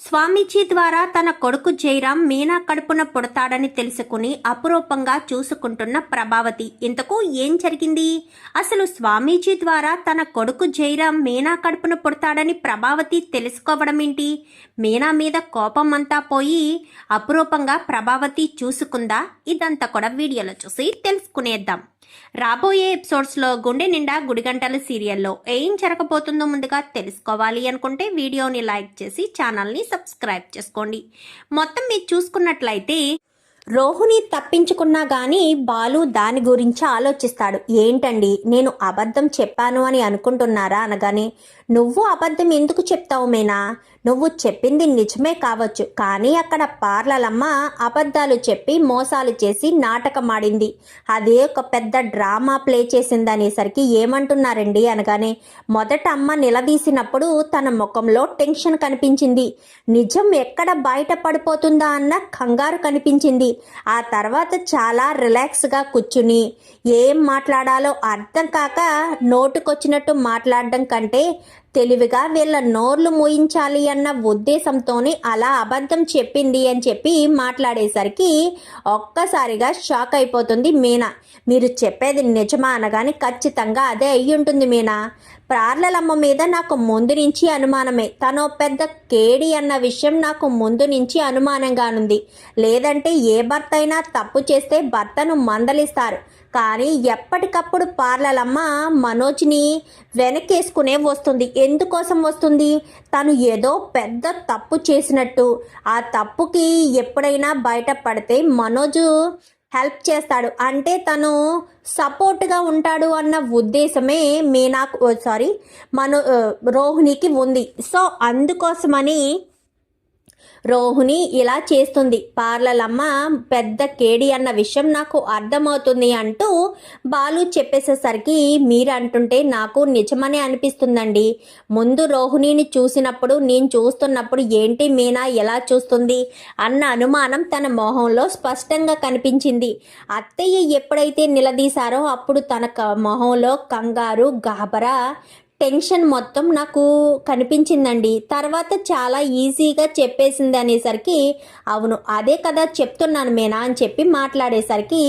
స్వామీజీ ద్వారా తన కొడుకు జయరాం మీనా కడుపున పుడతాడని తెలుసుకుని అపురూపంగా చూసుకుంటున్న ప్రభావతి ఇంతకు ఏం జరిగింది? అసలు స్వామీజీ ద్వారా తన కొడుకు జయరాం మీనా కడుపున పుడతాడని ప్రభావతి తెలుసుకోవడం ఏంటి? మీనా మీద కోపం అంతా పోయి అపురూపంగా ప్రభావతి చూసుకుందా? ఇదంతా కూడా వీడియోలో చూసి తెలుసుకునేద్దాం. రాబోయే ఎపిసోడ్స్లో గుండె నిండా గుడిగంటలు సీరియల్లో ఏం జరగబోతుందో ముందుగా తెలుసుకోవాలి అనుకుంటే వీడియోని లైక్ చేసి ఛానల్ని సబ్స్క్రైబ్ చేసుకోండి. మొత్తం మీరు చూసుకున్నట్లయితే రోహుని తప్పించుకున్నా గానీ బాలు దాని గురించి ఆలోచిస్తాడు. ఏంటండి? నేను అబద్ధం చెప్పాను అని అనుకుంటున్నారా అనగానే నువ్వు అబద్ధం ఎందుకు చెప్తావు మేనా? నువ్వు చెప్పింది నిజమే కావచ్చు కానీ అక్కడ పార్లలమ్మ అబద్ధాలు చెప్పి మోసాలు చేసి నాటకమాడింది. అదే ఒక పెద్ద డ్రామా ప్లే చేసింది అనేసరికి ఏమంటున్నారండి అనగానే మొదట అమ్మ నిలదీసినప్పుడు తన ముఖంలో టెన్షన్ కనిపించింది. నిజం ఎక్కడ బయట పడిపోతుందా అన్న కంగారు కనిపించింది. ఆ తర్వాత చాలా రిలాక్స్గా కూర్చుని ఏం మాట్లాడాలో అర్థం కాక నోటుకొచ్చినట్టు మాట్లాడడం కంటే తెలివిగా వీళ్ళ నోర్లు మూయించాలి అన్న ఉద్దేశంతోనే అలా అబద్ధం చెప్పింది అని చెప్పి మాట్లాడేసరికి ఒక్కసారిగా షాక్ అయిపోతుంది మీనా. మీరు చెప్పేది నిజమా అనగానే ఖచ్చితంగా అదే అయ్యి ఉంటుంది మీనా. ప్రార్లలమ్మ మీద నాకు ముందు నుంచి అనుమానమే. తను పెద్ద కేడి అన్న విషయం నాకు ముందు నుంచి అనుమానంగానుంది. లేదంటే ఏ భర్త అయినా తప్పు చేస్తే భర్తను మందలిస్తారు. కానీ ఎప్పటికప్పుడు పార్లలమ్మ మనోజ్ని వెనకేసుకునే వస్తుంది. ఎందుకోసం వస్తుంది? తను ఏదో పెద్ద తప్పు చేసినట్టు. ఆ తప్పుకి ఎప్పుడైనా బయటపడితే మనోజు హెల్ప్ చేస్తాడు. అంటే తను సపోర్ట్గా ఉంటాడు అన్న ఉద్దేశమే మీనాకు సారీ మనో రోహిణికి ఉంది. సో అందుకోసమని రోహిణి ఇలా చేస్తుంది. పార్లలమ్మ పెద్ద కేడి అన్న విషయం నాకు అర్థమవుతుంది అంటూ బాలు చెప్పేసేసరికి మీరు అంటుంటే నాకు నిజమనే అనిపిస్తుందండి. ముందు రోహిణిని చూసినప్పుడు నేను చూస్తున్నప్పుడు ఏంటి మీనా ఎలా చూస్తుంది? అన్న అనుమానం తన మొహంలో స్పష్టంగా కనిపించింది. అత్తయ్య ఎప్పుడైతే నిలదీశారో అప్పుడు తన క- మొహంలో కంగారు గాబరా టెన్షన్ మొత్తం నాకు కనిపించిందండి. తర్వాత చాలా ఈజీగా చెప్పేసింది అనేసరికి అవును అదే కదా చెప్తున్నాను మేనా అని చెప్పి మాట్లాడేసరికి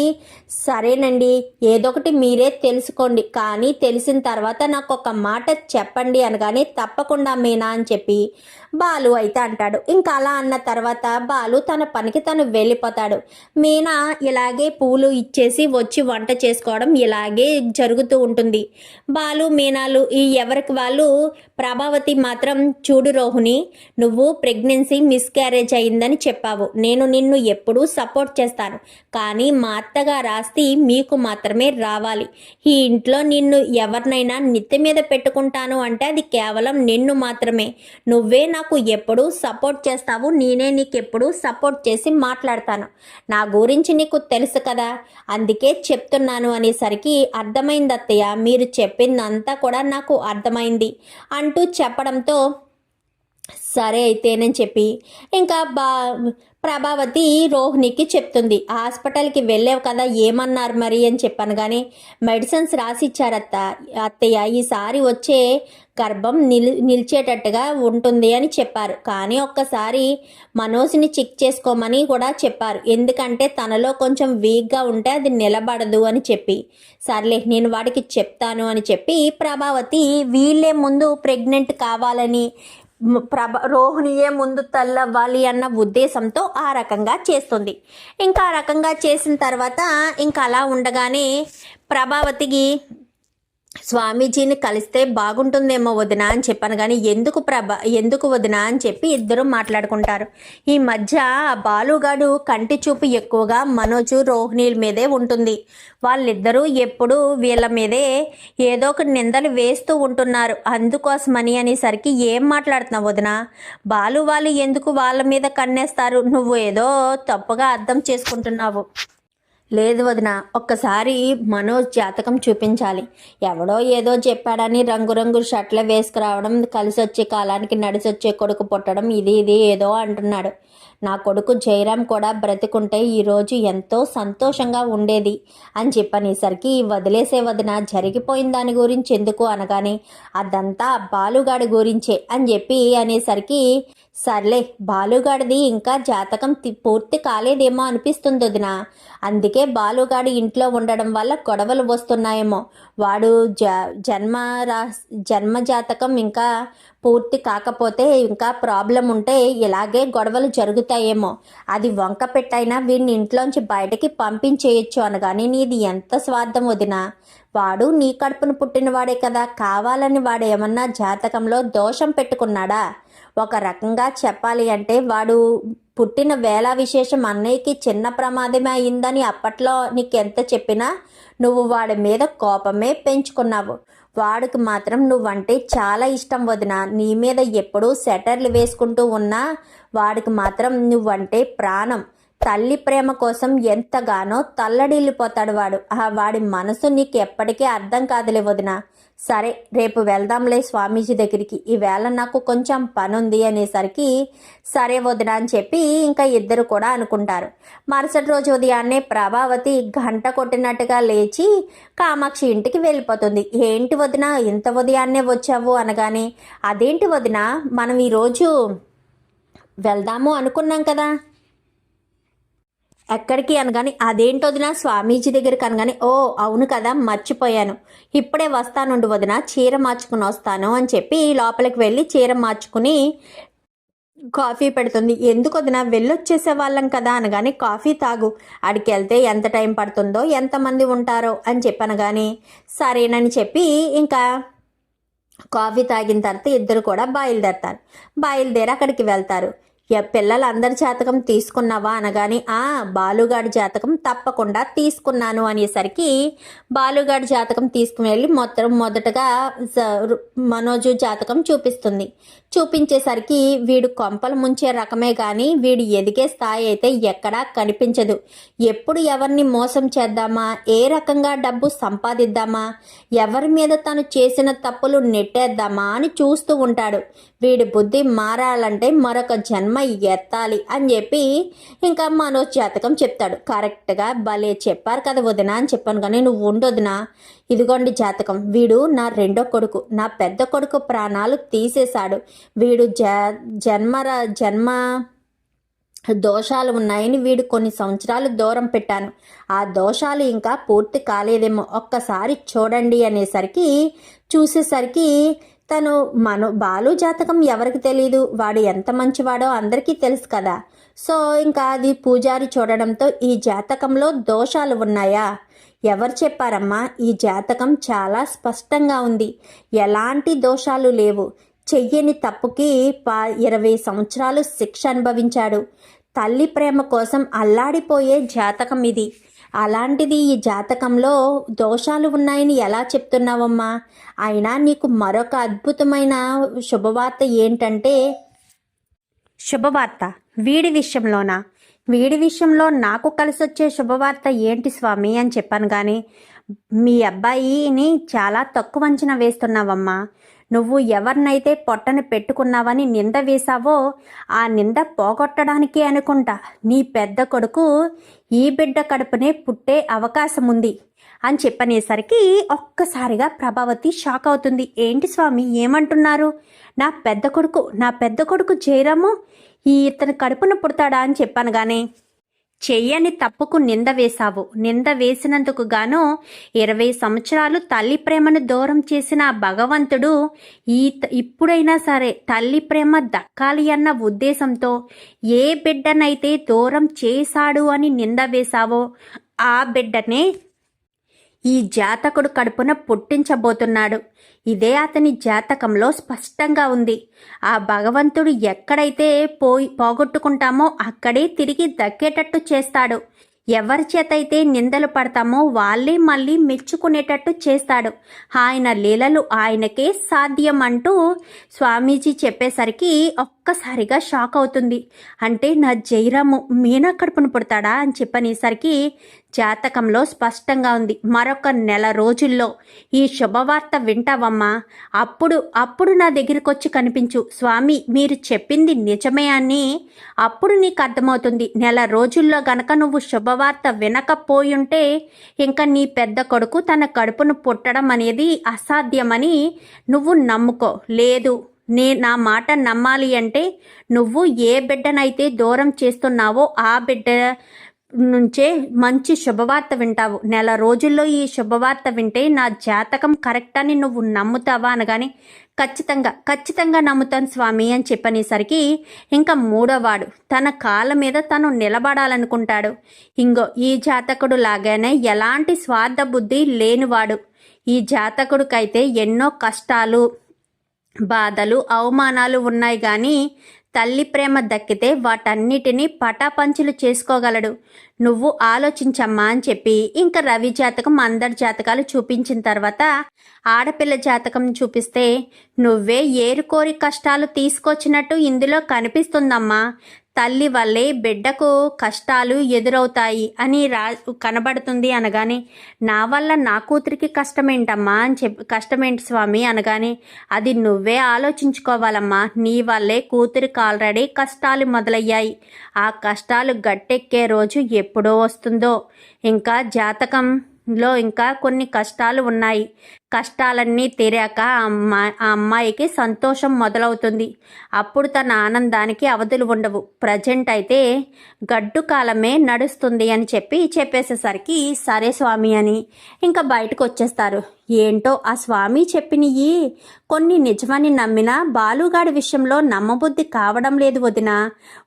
సరేనండి ఏదో ఒకటి మీరే తెలుసుకోండి. కానీ తెలిసిన తర్వాత నాకు ఒక మాట చెప్పండి అనగానే తప్పకుండా మీనా అని చెప్పి బాలు అయితే అంటాడు. ఇంకా అలా అన్న తర్వాత బాలు తన పనికి తను వెళ్ళిపోతాడు. మీనా ఇలాగే పూలు ఇచ్చేసి వచ్చి వంట చేసుకోవడం ఇలాగే జరుగుతూ ఉంటుంది. బాలు మీనాలు ఈ ఎవరికి వాళ్ళు? ప్రభావతి మాత్రం చూడు రోహిణి నువ్వు ప్రెగ్నెన్సీ మిస్క్యారేజ్ అయిందని చెప్పావు. నేను నిన్ను ఎప్పుడూ సపోర్ట్ చేస్తాను. కానీ మా అత్తగారు ఆస్తి మీకు మాత్రమే రావాలి. ఈ ఇంట్లో నిన్ను ఎవరినైనా నిత్య మీద పెట్టుకుంటాను అంటే అది కేవలం నిన్ను మాత్రమే. నువ్వే నాకు ఎప్పుడూ సపోర్ట్ చేస్తావు నేనే నీకు ఎప్పుడూ సపోర్ట్ చేసి మాట్లాడతాను. నా గురించి నీకు తెలుసు కదా? అందుకే చెప్తున్నాను అనేసరికి అర్థమైంది అత్తయ్య మీరు చెప్పిందంతా కూడా నాకు అర్థమైంది అంటూ చెప్పడంతో సరే అయితేనని చెప్పి ఇంకా బా ప్రభావతి రోహిణికి చెప్తుంది. హాస్పిటల్కి వెళ్ళావు కదా ఏమన్నారు మరి? అని చెప్పాను కానీ మెడిసిన్స్ రాసిచ్చారత్త అత్తయ్య. ఈసారి వచ్చే గర్భం నిల్ నిలిచేటట్టుగా ఉంటుంది అని చెప్పారు. కానీ ఒక్కసారి మనోజ్ని చెక్ చేసుకోమని కూడా చెప్పారు. ఎందుకంటే తనలో కొంచెం వీక్గా ఉంటే అది నిలబడదు అని చెప్పి. సర్లే నేను వాడికి చెప్తాను అని చెప్పి ప్రభావతి వీళ్ళే ముందు ప్రెగ్నెంట్ కావాలని ప్రభ రోహిణియే ముందు తల్లవ్వాలి అన్న ఉద్దేశంతో ఆ రకంగా చేస్తుంది. ఇంకా ఆ రకంగా చేసిన తర్వాత ఇంకా అలా ఉండగానే ప్రభావతికి స్వామీజీని కలిస్తే బాగుంటుందేమో వదిన అని చెప్పాను. కానీ ఎందుకు ప్రభ ఎందుకు వదిన అని చెప్పి ఇద్దరు మాట్లాడుకుంటారు. ఈ మధ్య ఆ బాలుగాడు కంటి చూపు ఎక్కువగా మనోజు రోహిణీల మీదే ఉంటుంది. వాళ్ళిద్దరూ ఎప్పుడు వీళ్ళ మీదే ఏదో ఒక నిందలు వేస్తూ ఉంటున్నారు. అందుకోసమని అనేసరికి ఏం మాట్లాడుతున్నావు వదిన? బాలు వాళ్ళు ఎందుకు వాళ్ళ మీద కన్నేస్తారు? నువ్వు ఏదో తప్పుగా అర్థం చేసుకుంటున్నావు. లేదు వదిన ఒక్కసారి మనోజ్ జాతకం చూపించాలి. ఎవడో ఏదో చెప్పాడని రంగురంగు షర్ట్లు వేసుకురావడం కలిసి వచ్చే కాలానికి నడిచొచ్చే కొడుకు పుట్టడం ఇది ఇది ఏదో అంటున్నాడు. నా కొడుకు జయరాం కూడా బ్రతికుంటే ఈరోజు ఎంతో సంతోషంగా ఉండేది అని చెప్పనేసరికి వదిలేసే వదిన జరిగిపోయిన దాని గురించి ఎందుకు అనగానే అదంతా బాలుగాడి గురించే అని చెప్పి అనేసరికి సర్లే బాలుగాడిది ఇంకా జాతకం పూర్తి కాలేదేమో అనిపిస్తుంది వదిన. అందుకే బాలుగాడి ఇంట్లో ఉండడం వల్ల గొడవలు వస్తున్నాయేమో. వాడు జ జన్మ రా జన్మ జాతకం ఇంకా పూర్తి కాకపోతే ఇంకా ప్రాబ్లం ఉంటే ఇలాగే గొడవలు జరుగుతాయేమో. అది వంక పెట్టైనా వీడిని ఇంట్లోంచి బయటకి పంపించేయచ్చు అనగాని నీది ఎంత స్వార్థం వదినా? వాడు నీ కడుపును పుట్టినవాడే కదా కావాలని వాడు ఏమన్నా జాతకంలో దోషం పెట్టుకున్నాడా? ఒక రకంగా చెప్పాలి అంటే వాడు పుట్టిన వేళ విశేషం అన్నయ్యకి చిన్న ప్రమాదమే అయిందని అప్పట్లో నీకెంత చెప్పినా నువ్వు వాడి మీద కోపమే పెంచుకున్నావు. వాడికి మాత్రం నువ్వంటే చాలా ఇష్టం వదిన. నీ మీద ఎప్పుడూ సెటర్లు వేసుకుంటూ ఉన్నా వాడికి మాత్రం నువ్వంటే ప్రాణం. తల్లి ప్రేమ కోసం ఎంతగానో తల్లడిల్లిపోతాడు వాడు. ఆ వాడి మనసు నీకు ఎప్పటికీ అర్థం కాదులే వదినా. సరే రేపు వెళ్దాంలే స్వామీజీ దగ్గరికి. ఈవేళ నాకు కొంచెం పని ఉంది అనేసరికి సరే వదిన అని చెప్పి ఇంకా ఇద్దరు కూడా అనుకుంటారు. మరుసటి రోజు ఉదయాన్నే ప్రభావతి గంట కొట్టినట్టుగా లేచి కామాక్షి ఇంటికి వెళ్ళిపోతుంది. ఏంటి వదిన ఇంత ఉదయాన్నే వచ్చావు అనగానే అదేంటి వదిన మనం ఈరోజు వెళ్దాము అనుకున్నాం కదా ఎక్కడికి అనగాని అదేంటి వదిన? స్వామీజీ దగ్గరికి అనగాని ఓ అవును కదా మర్చిపోయాను. ఇప్పుడే వస్తానుండు వదిన చీర మార్చుకుని వస్తాను అని చెప్పి లోపలికి వెళ్ళి చీర మార్చుకుని కాఫీ పెడుతుంది. ఎందుకు వదిన? వెళ్ళొచ్చేసే వాళ్ళం కదా అనగానే కాఫీ తాగు. అడికి వెళ్తే ఎంత టైం పడుతుందో ఎంతమంది ఉంటారో అని చెప్పనగాని సరేనని చెప్పి ఇంకా కాఫీ తాగిన తర్వాత ఇద్దరు కూడా బయలుదేరతారు. బయలుదేరి అక్కడికి వెళ్తారు. పిల్లలందరి జాతకం తీసుకున్నావా అనగానే ఆ బాలుగాడి జాతకం తప్పకుండా తీసుకున్నాను అనేసరికి బాలుగాడి జాతకం తీసుకుని వెళ్ళి మొత్తం మొదటగా మనోజు జాతకం చూపిస్తుంది. చూపించేసరికి వీడు కొంపలు ముంచే రకమే కానీ వీడు ఎదిగే స్థాయి అయితే ఎక్కడా కనిపించదు. ఎప్పుడు ఎవరిని మోసం చేద్దామా? ఏ రకంగా డబ్బు సంపాదిద్దామా? ఎవరి మీద తను చేసిన తప్పులు నెట్టేద్దామా అని చూస్తూ ఉంటాడు. వీడి బుద్ధి మారాలంటే మరొక జన్మ ఎత్తాలి అని చెప్పి ఇంకా మనోజ్ జాతకం చెప్తాడు. కరెక్ట్గా భలే చెప్పారు కదా వదినా అని చెప్పాను కానీ నువ్వు ఉండొదినా ఇదిగోండి జాతకం. వీడు నా రెండో కొడుకు. నా పెద్ద కొడుకు ప్రాణాలు తీసేశాడు. వీడు జ జన్మర జన్మ దోషాలు ఉన్నాయని వీడు కొన్ని సంవత్సరాలు దూరం పెట్టాను. ఆ దోషాలు ఇంకా పూర్తి కాలేదేమో. ఒక్కసారి చూడండి అనేసరికి చూసేసరికి తను మన బాలు జాతకం ఎవరికి తెలియదు వాడు ఎంత మంచివాడో అందరికీ తెలుసు కదా. సో ఇంకా అది పూజారి చూడడంతో ఈ జాతకంలో దోషాలు ఉన్నాయా? ఎవరు చెప్పారమ్మా? ఈ జాతకం చాలా స్పష్టంగా ఉంది. ఎలాంటి దోషాలు లేవు. చెయ్యని తప్పుకి పా ఇరవై సంవత్సరాలు శిక్ష అనుభవించాడు. తల్లి ప్రేమ కోసం అల్లాడిపోయే జాతకం ఇది. అలాంటిది ఈ జాతకంలో దోషాలు ఉన్నాయని ఎలా చెప్తున్నావమ్మా? అయినా నీకు మరొక అద్భుతమైన శుభవార్త ఏంటంటే శుభవార్త. వీడి విషయంలోనా? వీడి విషయంలో నాకు కలిసొచ్చే శుభవార్త ఏంటి స్వామి అని చెప్పాను కానీ మీ అబ్బాయిని చాలా తక్కువ అంచనా వేస్తున్నావమ్మా. నువ్వు ఎవరినైతే పొట్టను పెట్టుకున్నావని నింద వేశావో ఆ నింద పోగొట్టడానికే అనుకుంటా. నీ పెద్ద కొడుకు ఈ బిడ్డ కడుపునే పుట్టే అవకాశం ఉంది అని చెప్పనేసరికి ఒక్కసారిగా ప్రభావతి షాక్ అవుతుంది. ఏంటి స్వామి ఏమంటున్నారు? నా పెద్ద కొడుకు నా పెద్ద కొడుకు జయరాము ఈ ఇతను కడుపున పుడతాడా అని చెప్పాను గానే. చెయ్యని తప్పుకు నింద వేశావు. నింద వేసినందుకు గాను ఇరవై సంవత్సరాలు తల్లి ప్రేమను దూరం చేసిన భగవంతుడు ఈ ఇప్పుడైనా సరే తల్లి ప్రేమ దక్కాలి అన్న ఉద్దేశంతో ఏ బిడ్డనైతే దూరం చేశాడు అని నింద వేశావో ఆ బిడ్డనే ఈ జాతకుడు కడుపున పుట్టించబోతున్నాడు. ఇదే అతని జాతకంలో స్పష్టంగా ఉంది. ఆ భగవంతుడు ఎక్కడైతే పోయి పోగొట్టుకుంటామో అక్కడే తిరిగి దక్కేటట్టు చేస్తాడు. ఎవరి చేతైతే నిందలు పడతామో వాళ్ళే మళ్ళీ మెచ్చుకునేటట్టు చేస్తాడు. ఆయన లీలలు ఆయనకే సాధ్యం అంటూ స్వామీజీ చెప్పేసరికి ఒక్కసారిగా షాక్ అవుతుంది. అంటే నా జైరాము మీనా కడుపును పుడతాడా అని చెప్పనేసరికి జాతకంలో స్పష్టంగా ఉంది. మరొక నెల రోజుల్లో ఈ శుభవార్త వింటావమ్మా. అప్పుడు అప్పుడు నా దగ్గరికి వచ్చి కనిపించు. స్వామి మీరు చెప్పింది నిజమే అని అప్పుడు నీకు అర్థమవుతుంది. నెల రోజుల్లో గనక నువ్వు శుభవార్త వినకపోయుంటే ఇంకా నీ పెద్ద కొడుకు తన కడుపును పుట్టడం అనేది అసాధ్యమని నువ్వు నమ్ముకో. లేదు. నే నా మాట నమ్మాలి అంటే నువ్వు ఏ బిడ్డనైతే దూరం చేస్తున్నావో ఆ బిడ్డ నుంచే మంచి శుభవార్త వింటావు. నెల రోజుల్లో ఈ శుభవార్త వింటే నా జాతకం కరెక్ట్ అని నువ్వు నమ్ముతావా అనగానే ఖచ్చితంగా ఖచ్చితంగా నమ్ముతాను స్వామి అని చెప్పనేసరికి ఇంకా మూడోవాడు తన కాళ్ళ మీద తను నిలబడాలనుకుంటాడు. ఇంగో ఈ జాతకుడు లాగానే ఎలాంటి స్వార్థ బుద్ధి లేనివాడు. ఈ జాతకుడికైతే ఎన్నో కష్టాలు బాధలు అవమానాలు ఉన్నాయి కానీ తల్లి ప్రేమ దక్కితే వాటన్నిటినీ పటాపంచులు చేసుకోగలడు. నువ్వు ఆలోచించమ్మా అని చెప్పి ఇంకా రవి జాతకం అందరి జాతకాలు చూపించిన తర్వాత ఆడపిల్ల జాతకం చూపిస్తే నువ్వే ఏరుకోరి కష్టాలు తీసుకొచ్చినట్టు ఇందులో కనిపిస్తుందమ్మా. తల్లి వల్లే బిడ్డకు కష్టాలు ఎదురవుతాయి అని రా కనబడుతుంది అనగానే నా వల్ల నా కూతురికి కష్టమేంటమ్మా అని చెప్పి కష్టమేంటి స్వామి అనగానే అది నువ్వే ఆలోచించుకోవాలమ్మా. నీ వల్లే కూతురికి ఆల్రెడీ కష్టాలు మొదలయ్యాయి. ఆ కష్టాలు గట్టెక్కే రోజు ఎప్పుడో వస్తుందో. ఇంకా జాతకంలో ఇంకా కొన్ని కష్టాలు ఉన్నాయి. కష్టాలన్నీ తీరాక ఆ ఆ అమ్మాయికి సంతోషం మొదలవుతుంది. అప్పుడు తన ఆనందానికి అవధులు ఉండవు. ప్రజెంట్ అయితే గడ్డు కాలమే నడుస్తుంది అని చెప్పి చెప్పేసేసరికి సరే స్వామి అని ఇంకా బయటకు వచ్చేస్తారు. ఏంటో ఆ స్వామి చెప్పినయి కొన్ని నిజమని నమ్మినా బాలుగాడి విషయంలో నమ్మబుద్ధి కావడం లేదు వదిన.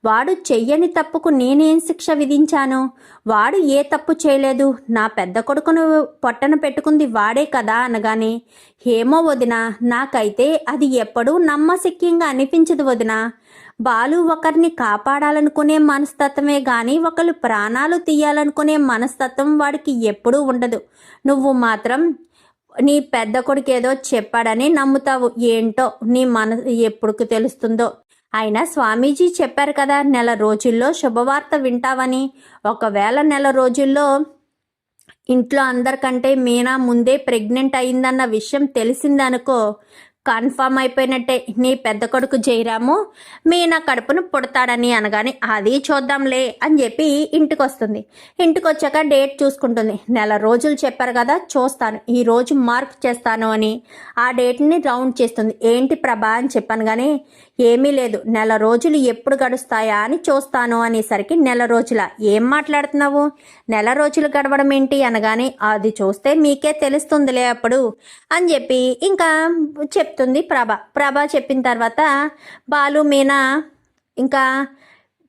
వాడు చెయ్యని తప్పుకు నేనేం శిక్ష విధించాను? వాడు ఏ తప్పు చేయలేదు? నా పెద్ద కొడుకును పొట్టన పెట్టుకుంది వాడే కదా అనగా అనగానే ఏమో వదిన నాకైతే అది ఎప్పుడూ నమ్మశక్యంగా అనిపించదు వదిన. బాలు ఒకరిని కాపాడాలనుకునే మనస్తత్వమే గాని ఒకరు ప్రాణాలు తీయాలనుకునే మనస్తత్వం వాడికి ఎప్పుడూ ఉండదు. నువ్వు మాత్రం నీ పెద్ద కొడుకు ఏదో చెప్పాడని నమ్ముతావు. ఏంటో నీ మన ఎప్పుడు తెలుస్తుందో? అయినా స్వామీజీ చెప్పారు కదా నెల రోజుల్లో శుభవార్త వింటావని. ఒకవేళ నెల రోజుల్లో ఇంట్లో అందరికంటే మీనా ముందే ప్రెగ్నెంట్ అయిందన్న విషయం తెలిసిందనుకో కన్ఫామ్ అయిపోయినట్టే. నీ పెద్ద కొడుకు జయరాము మీనా కడుపును పుడతాడని అనగానే అది చూద్దాంలే అని చెప్పి ఇంటికి వస్తుంది ఇంటికి వచ్చాక డేట్ చూసుకుంటుంది. నెల రోజులు చెప్పారు కదా చూస్తాను. ఈ రోజు మార్క్ చేస్తాను అని ఆ డేట్ని రౌండ్ చేస్తుంది. ఏంటి ప్రభా అని చెప్పాను కానీ ఏమీ లేదు. నెల రోజులు ఎప్పుడు గడుస్తాయా అని చూస్తాను అనేసరికి నెల రోజుల? ఏం మాట్లాడుతున్నావు? నెల రోజులు గడవడం ఏంటి? అనగానే అది చూస్తే మీకే తెలుస్తుందిలే అప్పుడు అని చెప్పి ఇంకా చెప్తుంది ప్రభ. ప్రభ చెప్పిన తర్వాత బాలు మీనా ఇంకా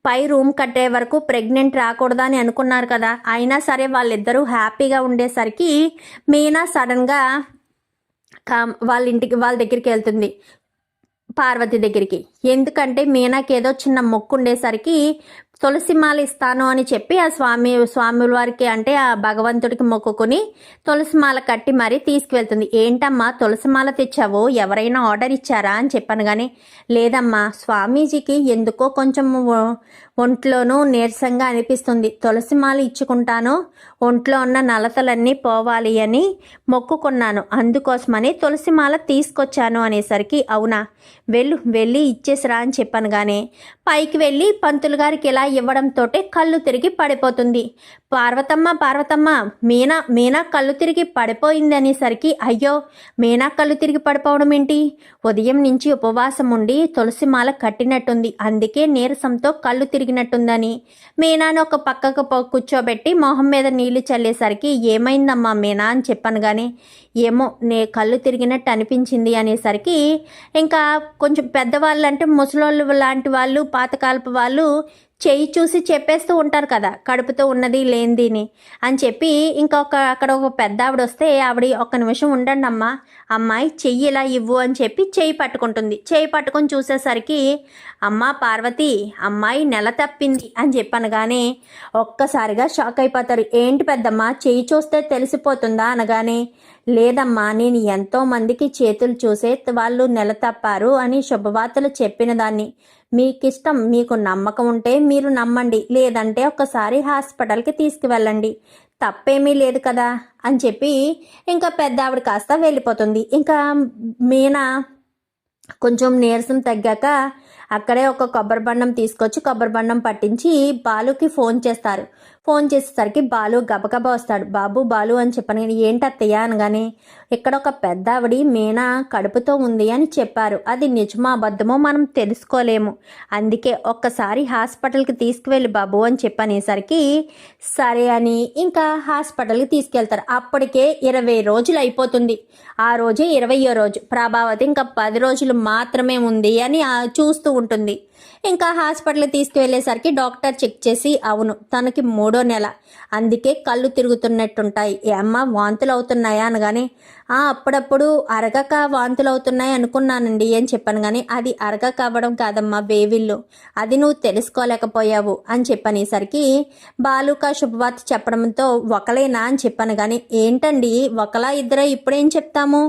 పై రూమ్ కట్టే వరకు ప్రెగ్నెంట్ రాకూడదని అని అనుకున్నారు కదా. అయినా సరే వాళ్ళిద్దరూ హ్యాపీగా ఉండేసరికి మీనా సడన్గా కా- వాళ్ళ ఇంటికి వాళ్ళ దగ్గరికి వెళ్తుంది. పార్వతి దగ్గరికి. ఎందుకంటే మీనాకేదో ఏదో చిన్న మొక్కు ఉండేసరికి తులసిమాల ఇస్తాను అని చెప్పి ఆ స్వామి స్వాముల వారికి అంటే ఆ భగవంతుడికి మొక్కుకొని తులసిమాల కట్టి మరీ తీసుకువెళ్తుంది. ఏంటమ్మా తులసిమాల తెచ్చావు? ఎవరైనా ఆర్డర్ ఇచ్చారా? అని చెప్పాను కానీ లేదమ్మా స్వామీజీకి ఎందుకో కొంచెం ఒంట్లోనూ నీరసంగా అనిపిస్తుంది. తులసిమాల ఇచ్చుకుంటాను ఒంట్లో ఉన్న నలతలన్నీ పోవాలి అని మొక్కుకున్నాను. అందుకోసమని తులసిమాల తీసుకొచ్చాను అనేసరికి అవునా? వెళ్ళు వెళ్ళి ఇచ్చేసిరా అని చెప్పాను కానీ పైకి వెళ్ళి పంతులు గారికి ఇలా ఇవ్వడంతోటే కళ్ళు తిరిగి పడిపోతుంది. పార్వతమ్మ పార్వతమ్మ మీనా మీనా కళ్ళు తిరిగి పడిపోయింది అనేసరికి అయ్యో మీనా కళ్ళు తిరిగి పడిపోవడం ఏంటి? ఉదయం నుంచి ఉపవాసం ఉండి తులసి మాల కట్టినట్టుంది. అందుకే నీరసంతో కళ్ళు తిరిగినట్టుందని. మీనాను ఒక పక్కకు కూర్చోబెట్టి మొహం మీద నీళ్ళు చల్లేసరికి ఏమైందమ్మా మీనా అని చెప్పాను కానీ ఏమో నే కళ్ళు తిరిగినట్టు అనిపించింది అనేసరికి ఇంకా కొంచెం పెద్దవాళ్ళు అంటే ముసలోళ్ళు లాంటి వాళ్ళు పాతకాలపు వాళ్ళు చేయి చూసి చెప్పేస్తూ ఉంటారు కదా కడుపుతో ఉన్నది లేనిదిని అని చెప్పి ఇంకొక అక్కడ ఒక పెద్ద ఆవిడ వస్తే ఆవిడ ఒక్క నిమిషం ఉండండి అమ్మా అమ్మాయి చెయ్యి ఇలా ఇవ్వు అని చెప్పి చేయి పట్టుకుంటుంది. చేయి పట్టుకొని చూసేసరికి అమ్మా పార్వతి అమ్మాయి నెల తప్పింది అని చెప్పనగానే ఒక్కసారిగా షాక్ అయిపోతారు. ఏంటి పెద్దమ్మ చేయి చూస్తే తెలిసిపోతుందా? అనగానే లేదమ్మా నేను ఎంతో మందికి చేతులు చూసే వాళ్ళు నెల తప్పారు అని శుభవార్తలు చెప్పిన దాన్ని మీకిష్టం మీకు నమ్మకం ఉంటే మీరు నమ్మండి లేదంటే ఒకసారి హాస్పిటల్కి తీసుకువెళ్ళండి. తప్పేమీ లేదు కదా? అని చెప్పి ఇంకా పెద్ద ఆవిడ కాస్త వెళ్ళిపోతుంది. ఇంకా మీనా కొంచెం నీరసం తగ్గాక అక్కడే ఒక కొబ్బరి బండం తీసుకొచ్చి కొబ్బరి బండం పట్టించి బాలుకి ఫోన్ చేస్తారు. ఫోన్ చేసేసరికి బాలు గబగబా వస్తాడు. బాబు బాలు అని చెప్పాను కానీ ఏంటి అత్తయ్య అనగానే ఇక్కడ ఒక పెద్ద ఆవిడ మీనా కడుపుతో ఉంది అని చెప్పారు. అది నిజమో అబద్ధమో మనం తెలుసుకోలేము. అందుకే ఒక్కసారి హాస్పిటల్కి తీసుకువెళ్ళి బాబు అని చెప్పనేసరికి సరే అని ఇంకా హాస్పిటల్కి తీసుకెళ్తారు. అప్పటికే ఇరవై రోజులు అయిపోతుంది. ఆ రోజే ఇరవయో రోజు. ప్రభావతి ఇంకా పది రోజులు మాత్రమే ఉంది అని చూస్తూ ఉంటుంది. ఇంకా హాస్పిటల్కి తీసుకువెళ్ళేసరికి డాక్టర్ చెక్ చేసి అవును తనకి మూడో నెల. అందుకే కళ్ళు తిరుగుతున్నట్టుంటాయి. ఏ అమ్మ వాంతులు అవుతున్నాయా అనగానే "ఆ, అప్పుడప్పుడు అరగక వాంతులు అవుతున్నాయి అనుకున్నానండి అని చెప్పాను. కానీ అది అరగక అవ్వడం కాదమ్మా వేవిల్లు. అది నువ్వు తెలుసుకోలేకపోయావు అని చెప్పనేసరికి బాలుక శుభవార్త చెప్పడంతో ఒకలేనా? అని చెప్పాను. కానీ ఏంటండి? ఒకలా ఇద్దరే ఇప్పుడేం చెప్తాము?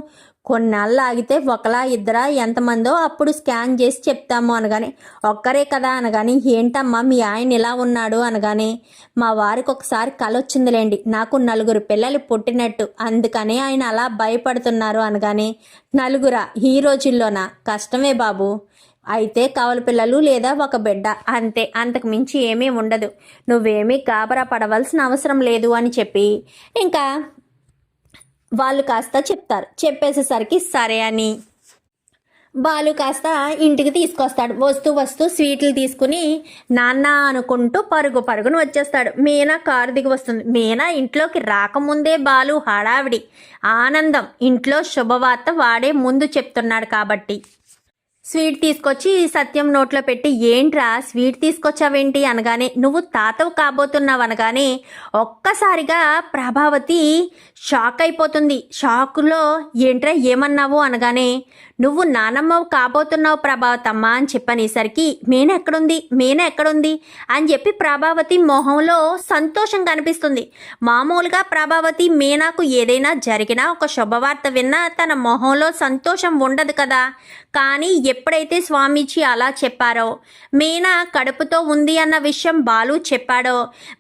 కొన్నాళ్ళు ఆగితే ఒకలా ఇద్దరా ఎంతమందో అప్పుడు స్కాన్ చేసి చెప్తాము అనగానే ఒక్కరే కదా అనగాని ఏంటమ్మా మీ ఆయన ఇలా ఉన్నాడు అనగానే మా వారికి ఒకసారి కల వచ్చిందిలేండి నాకు నలుగురు పిల్లలు పుట్టినట్టు అందుకనే ఆయన అలా భయపడుతున్నారు అనగానే నలుగురా ఈ రోజుల్లోనా? కష్టమే బాబు అయితే కావల పిల్లలు లేదా ఒక బిడ్డ అంతే అంతకు మించి ఏమీ ఉండదు నువ్వేమీ గాబరా పడవలసిన అవసరం లేదు అని చెప్పి ఇంకా వాళ్ళు కాస్త చెప్తారు. చెప్పేసేసరికి సరే అని. బాలు కాస్త ఇంటికి తీసుకొస్తాడు. వస్తూ వస్తూ స్వీట్లు తీసుకుని నాన్న అనుకుంటూ పరుగు పరుగును వచ్చేస్తాడు. మీనా కారు దిగి వస్తుంది. మీనా ఇంట్లోకి రాకముందే బాలు హడావిడి ఆనందం ఇంట్లో శుభవార్త వాడే ముందు చెప్తున్నాడు కాబట్టి. స్వీట్ తీసుకొచ్చి సత్యం నోట్లో పెట్టి ఏంట్రా స్వీట్ తీసుకొచ్చావేంటి? అనగానే నువ్వు తాతవు కాబోతున్నావు అనగానే ఒక్కసారిగా ప్రభావతి షాక్ అయిపోతుంది. షాక్లో ఏంట్రా ఏమన్నావు? అనగానే నువ్వు నానమ్మవు కాబోతున్నావు ప్రభావతమ్మ అని చెప్పనేసరికి మేన ఎక్కడుంది? మేన ఎక్కడుంది? అని చెప్పి ప్రభావతి మొహంలో సంతోషం కనిపిస్తుంది మామూలుగా ప్రభావతి మేనాకు ఏదైనా జరిగినా ఒక శుభవార్త విన్నా తన మొహంలో సంతోషం ఉండదు కదా. కానీ ఎప్పుడైతే స్వామీజీ అలా చెప్పారో మీనా కడుపుతో ఉంది అన్న విషయం బాలు చెప్పాడో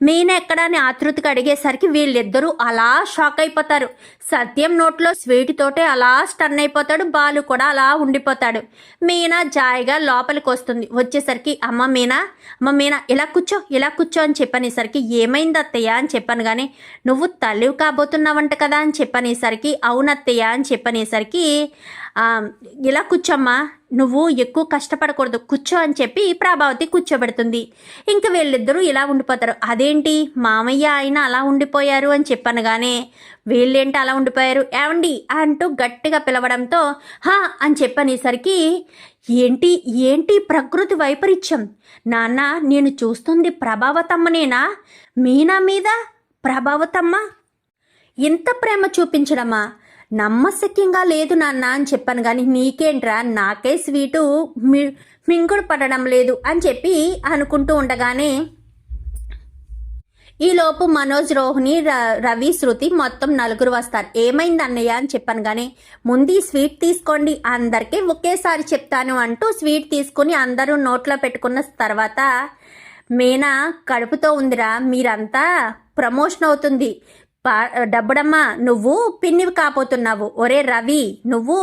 మీనా ఎక్కడని ఆతృతగా అడిగేసరికి వీళ్ళిద్దరూ అలా షాక్ అయిపోతారు. సత్యం నోట్లో స్వీట్ తోటే అలా స్టన్ అయిపోతాడు బాలు కూడా అలా ఉండిపోతాడు. మీనా జాయిగా లోపలికి వస్తుంది. వచ్చేసరికి అమ్మ మీనా అమ్మ మీనా ఇలా కూర్చో ఇలా కూర్చో అని చెప్పనేసరికి ఏమైంది అత్తయ్య అని చెప్పాను కానీ నువ్వు తల్లివి కాబోతున్నావంట కదా అని చెప్పనేసరికి అవునత్తయ్య అని చెప్పనేసరికి ఇలా కూర్చోమ్మా నువ్వు ఎక్కువ కష్టపడకూడదు కూర్చో అని చెప్పి ప్రభావతి కూర్చోబెడుతుంది. ఇంకా వీళ్ళిద్దరూ ఇలా ఉండిపోతారు. అదేంటి? మామయ్య ఆయన అలా ఉండిపోయారు అని చెప్పనగానే వీళ్ళేంటి అలా ఉండిపోయారు? ఏమండి అంటూ గట్టిగా పిలవడంతో హా అని చెప్పనేసరికి ఏంటి ఏంటి ప్రకృతి వైపరీత్యం? నాన్న నేను చూస్తుంది ప్రభావతమ్మనేనా? మీనా మీద? ప్రభావతమ్మ? ఇంత ప్రేమ చూపించడమా? నమ్మశక్యంగా లేదు నాన్న అని చెప్పాను కానీ నీకేంట్రా? నాకే స్వీటు మి మింగుడు పడడం లేదు అని చెప్పి అనుకుంటూ ఉండగానే ఈలోపు మనోజ్ రోహిణి ర- రవి శృతి మొత్తం నలుగురు వస్తారు. ఏమైంది అన్నయ్య అని చెప్పాను కానీ ముందు ఈ స్వీట్ తీసుకోండి అందరికీ ఒకేసారి చెప్తాను అంటూ స్వీట్ తీసుకుని అందరూ నోట్లో పెట్టుకున్న తర్వాత మీనా కడుపుతో ఉందిరా మీరంతా ప్రమోషన్ అవుతుంది. పా డబ్బుడమ్మ నువ్వు పిన్నివి కాబోతున్నావు. ఒరే రవి నువ్వు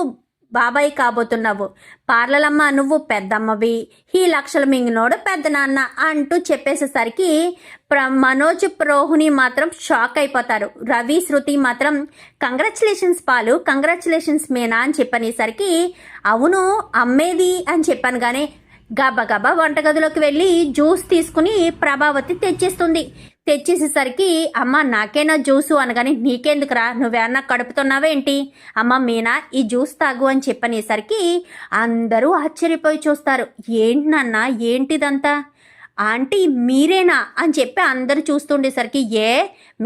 బాబాయ్ కాబోతున్నావు. పార్లలమ్మ నువ్వు పెద్దమ్మవి. ఈ లక్షల మింగినోడు పెద్ద నాన్న అంటూ చెప్పేసేసరికి ప్ర మనోజ్ ప్రోహుని మాత్రం షాక్ అయిపోతారు. రవి శృతి మాత్రం కంగ్రాచులేషన్స్ పాలు కంగ్రాచులేషన్స్ మేనా? అని చెప్పనేసరికి అవును అమ్మేది అని చెప్పాను కానీ గబగబా వంటగదిలోకి వెళ్ళి జ్యూస్ తీసుకుని ప్రభావతి తెచ్చేస్తుంది. తెచ్చేసేసరికి అమ్మ నాకేనా జ్యూసు? అనగానే నీకెందుకురా? నువ్వేమన్నా కడుపుతున్నావేంటి? అమ్మ మీనా ఈ జ్యూస్ తాగు అని చెప్పనేసరికి అందరూ ఆశ్చర్యపోయి చూస్తారు. ఏంటి నాన్న? ఏంటిదంతా? ఆంటీ మీరేనా అని చెప్పి అందరూ చూస్తుండేసరికి ఏ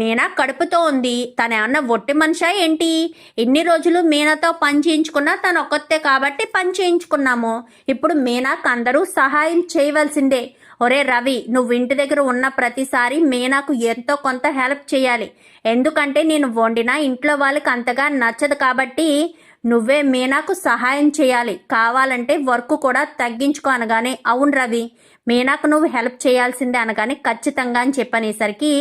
మీనా కడుపుతో ఉంది తను ఏమన్నా ఒట్టి మనిషా ఏంటి? ఎన్ని రోజులు మీనాతో పని చేయించుకున్నా తను ఒక్కతే కాబట్టి పని చేయించుకున్నాము. ఇప్పుడు మీనాకు అందరూ సహాయం చేయవలసిందే. ఒరే రవి నువ్వు ఇంటి దగ్గర ఉన్న ప్రతిసారి మీనాకు ఎంతో కొంత హెల్ప్ చేయాలి. ఎందుకంటే నేను వండినా ఇంట్లో వాళ్ళకి అంతగా నచ్చదు కాబట్టి నువ్వే మీనాకు సహాయం చేయాలి. కావాలంటే వర్క్ కూడా తగ్గించుకో అనగానే అవును రవి మీనాకు నువ్వు హెల్ప్ చేయాల్సిందే అనగానే ఖచ్చితంగా అని చెప్పనేసరికి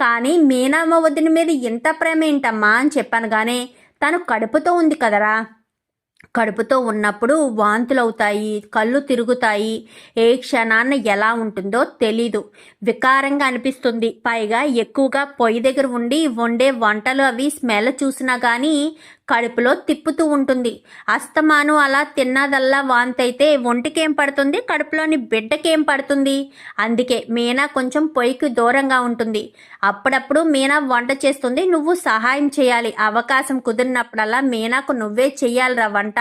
కానీ మీనామ్మ వదిన మీద ఇంత ప్రేమ ఏంటమ్మా? అని చెప్పనగానే తను కడుపుతో ఉంది కదరా. కడుపుతో ఉన్నప్పుడు వాంతులు అవుతాయి కళ్ళు తిరుగుతాయి. ఏ క్షణాన్న ఎలా ఉంటుందో తెలీదు. వికారంగా అనిపిస్తుంది. పైగా ఎక్కువగా పొయ్యి దగ్గర ఉండి వండే వంటలు అవి స్మెల్ చూసినా కానీ కడుపులో తిప్పుతూ ఉంటుంది. అస్తమాను అలా తిన్నదల్లా వాంతైతే ఒంటికేం పడుతుంది? కడుపులోని బిడ్డకేం పడుతుంది? అందుకే మీనా కొంచెం పొయ్యికి దూరంగా ఉంటుంది. అప్పుడప్పుడు మీనా వంట చేస్తుంది. నువ్వు సహాయం చేయాలి. అవకాశం కుదిరినప్పుడల్లా మీనాకు నువ్వే చెయ్యాలిరా వంట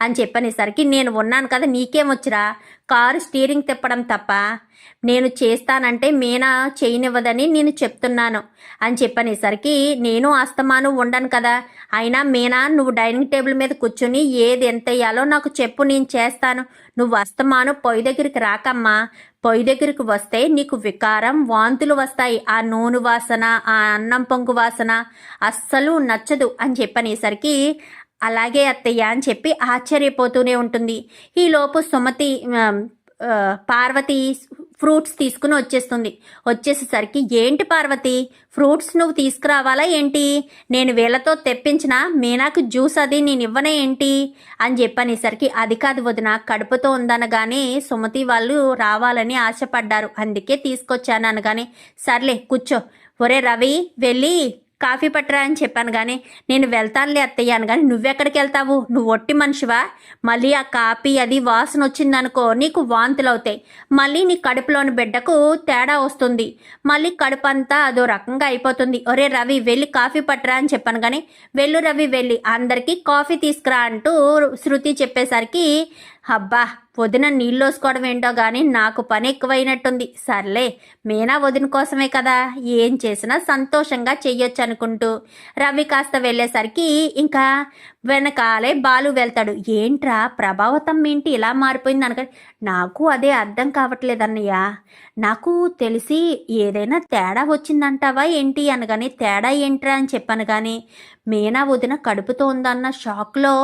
అని చెప్పనేసరికి నేను ఉన్నాను కదా నీకేమొచ్చిరా కారు స్టీరింగ్ తిప్పడం తప్ప నేను చేస్తానంటే మీనా చేయనివ్వదని నేను చెప్తున్నాను. అని చెప్పనేసరికి నేను అస్తమాను ఉండను కదా. అయినా మీనా నువ్వు డైనింగ్ టేబుల్ మీద కూర్చుని ఏది ఎంత వేయాలో నాకు చెప్పు నేను చేస్తాను. నువ్వు అస్తమాను పొయ్యి దగ్గరికి రాకమ్మా. పొయ్యి దగ్గరికి వస్తే నీకు వికారం వాంతులు వస్తాయి. ఆ నూనె వాసన ఆ అన్నం పొంగు వాసన అస్సలు నచ్చదు. అని చెప్పనేసరికి అలాగే అత్తయ్య అని చెప్పి ఆశ్చర్యపోతూనే ఉంటుంది. ఈలోపు సుమతి పార్వతి ఫ్రూట్స్ తీసుకుని వచ్చేస్తుంది. వచ్చేసేసరికి ఏంటి పార్వతి? ఫ్రూట్స్ నువ్వు తీసుకురావాలా ఏంటి? నేను వీళ్ళతో తెప్పించిన మీనాకు జ్యూస్ అది నేను ఇవ్వనే ఏంటి? అని చెప్పనేసరికి అది కాదు వదిన కడుపుతో ఉందనగానే సుమతి వాళ్ళు రావాలని ఆశపడ్డారు. అందుకే తీసుకొచ్చాను అనగానే సర్లే కూర్చో. ఒరే రవి వెళ్ళి కాఫీ పట్టరా అని చెప్పాను కానీ నేను వెళ్తానులే అత్తయ్య అని కానీ నువ్వెక్కడికి వెళ్తావు? నువ్వు ఒట్టి మనిషివా? మళ్ళీ ఆ కాఫీ అది వాసన వచ్చిందనుకో నీకు వాంతులు అవుతాయి. మళ్ళీ నీ కడుపులోని బిడ్డకు తేడా వస్తుంది. మళ్ళీ కడుపు అంతా అదో రకంగా అయిపోతుంది. ఒరే రవి వెళ్ళి కాఫీ పట్టరా అని చెప్పాను కానీ వెళ్ళు రవి వెళ్ళి అందరికీ కాఫీ తీసుకురా అంటూ శృతి చెప్పేసరికి అబ్బా వదిన నీళ్ళోసుకోవడం ఏంటో కానీ నాకు పని ఎక్కువైనట్టుంది. సర్లే మీనా వదిన కోసమే కదా. ఏం చేసినా సంతోషంగా చెయ్యొచ్చు అనుకుంటూ రవి కాస్త వెళ్ళేసరికి ఇంకా వెనకాలే బాలు వెళ్తాడు. ఏంట్రా ప్రభావతం ఏంటి ఇలా మారిపోయింది అనక? నాకు అదే అర్థం కావట్లేదన్నయ్య. నాకు తెలిసి ఏదైనా తేడా వచ్చిందంటావా ఏంటి అనగానే తేడా ఏంట్రా అని చెప్పాను కానీ మీనా వదిన కడుపుతో ఉందన్న షాక్లో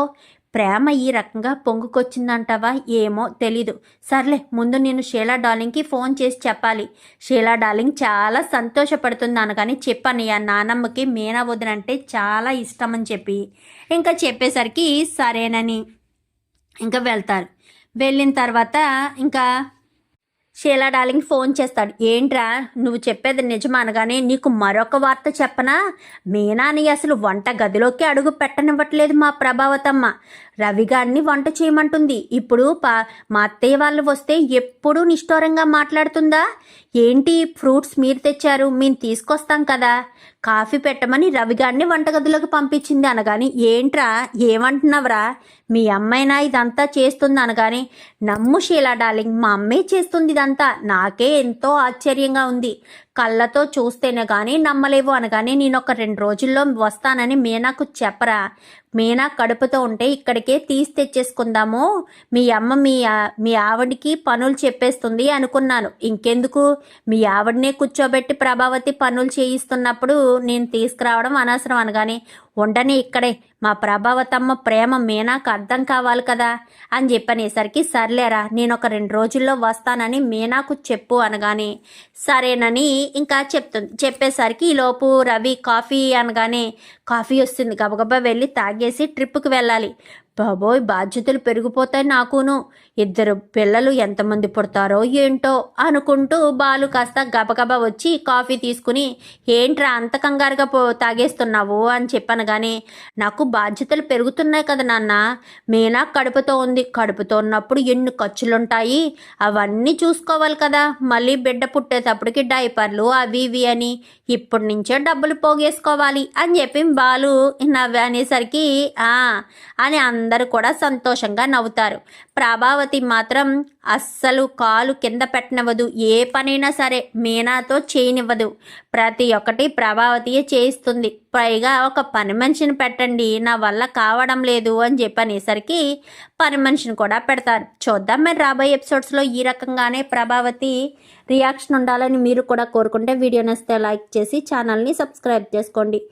ప్రేమ ఈ రకంగా పొంగుకొచ్చిందంటావా ఏమో తెలీదు. సర్లే ముందు నేను షీలా డార్లింగ్కి ఫోన్ చేసి చెప్పాలి. షీలా డార్లింగ్ చాలా సంతోషపడుతుంది చెప్పాను చెప్పనయ్య నానమ్మకి మీనా వదినంటే చాలా ఇష్టం అని చెప్పి. ఇంకా చెప్పేసరికి సరేనని. ఇంకా వెళ్తారు. వెళ్ళిన తర్వాత ఇంకా షీలా డార్లింగ్ ఫోన్ చేస్తాడు. ఏంట్రా? నువ్వు చెప్పేది నిజం అనగానే నీకు మరొక వార్త చెప్పనా? మీనాని అసలు వంట గదిలోకి అడుగు పెట్టనివ్వట్లేదు మా ప్రభావతమ్మ. రవిగాడిని వంట చేయమంటుంది. ఇప్పుడు పా మా అత్తయ్య వాళ్ళు వస్తే ఎప్పుడూ నిష్ఠూరంగా మాట్లాడుతుందా? ఏంటి ఫ్రూట్స్ మీరు తెచ్చారు మేము తీసుకొస్తాం కదా. కాఫీ పెట్టమని రవిగాడిని వంటగదిలోకి పంపించింది అనగాని ఏంట్రా ఏమంటున్నావురా? మీ అమ్మాయినా ఇదంతా చేస్తుంది అనగాని నమ్ము షీలా డార్లింగ్ మా అమ్మే చేస్తుంది ఇదంతా. నాకే ఎంతో ఆశ్చర్యంగా ఉంది. కళ్ళతో చూస్తేనే కానీ నమ్మలేవు అనగానే నేను ఒక రెండు రోజుల్లో వస్తానని మీనాకు చెప్పరా. మీనా కడుపుతో ఉంటే ఇక్కడికే తీసి తెచ్చేసుకుందాము. మీ అమ్మ మీ మీ ఆవిడికి పనులు చెప్పేస్తుంది అనుకున్నాను. ఇంకెందుకు? మీ ఆవిడనే కూర్చోబెట్టి ప్రభావతి పనులు చేయిస్తున్నప్పుడు నేను తీసుకురావడం అనవసరం అనగానే ఉండని ఇక్కడే. మా ప్రభావతమ్మ ప్రేమ మీనాకు అర్థం కావాలి కదా? అని చెప్పనేసరికి సర్లేరా నేను ఒక రెండు రోజుల్లో వస్తానని మీనాకు చెప్పు అనగానే సరేనని ఇంకా చెప్తుంది చెప్పేసరికి ఈలోపు రవి కాఫీ అనగానే కాఫీ వస్తుంది గబగబా వెళ్ళి తాగేసి ట్రిప్కి వెళ్ళాలి. బాబోయ్ బాధ్యతలు పెరిగిపోతాయి నాకును. ఇద్దరు పిల్లలు ఎంతమంది పుడతారో ఏంటో అనుకుంటూ బాలు కాస్త గబగబా వచ్చి కాఫీ తీసుకుని ఏంట్రా అంత కంగారుగా పో తాగేస్తున్నావు? అని చెప్పాను కానీ నాకు బాధ్యతలు పెరుగుతున్నాయి కదా నాన్న. మీనా కడుపుతో ఉంది. కడుపుతో ఉన్నప్పుడు ఎన్ని ఖర్చులుంటాయి? అవన్నీ చూసుకోవాలి కదా. మళ్ళీ బిడ్డ పుట్టేటప్పటికి డైపర్లు అవి ఇవి అని. ఇప్పటి నుంచే డబ్బులు పోగేసుకోవాలి. అని చెప్పి బాలు నవ్వు అనేసరికి ఆ అని అందరూ కూడా సంతోషంగా నవ్వుతారు. ప్రభావతి మాత్రం అస్సలు కాలు కింద పెట్టనివ్వదు. ఏ పనైనా సరే మీనాతో చేయనివ్వదు. ప్రతి ఒక్కటి ప్రభావతియే చేయిస్తుంది. పైగా ఒక పని మనిషిని పెట్టండి నా వల్ల కావడం లేదు అని చెప్పనేసరికి పని మనిషిని కూడా పెడతారు. చూద్దాం మరి రాబోయే ఎపిసోడ్స్లో ఈ రకంగానే ప్రభావతి రియాక్షన్ ఉండాలని మీరు కూడా కోరుకుంటే వీడియో నచ్చితే లైక్ చేసి ఛానల్ని సబ్స్క్రైబ్ చేసుకోండి.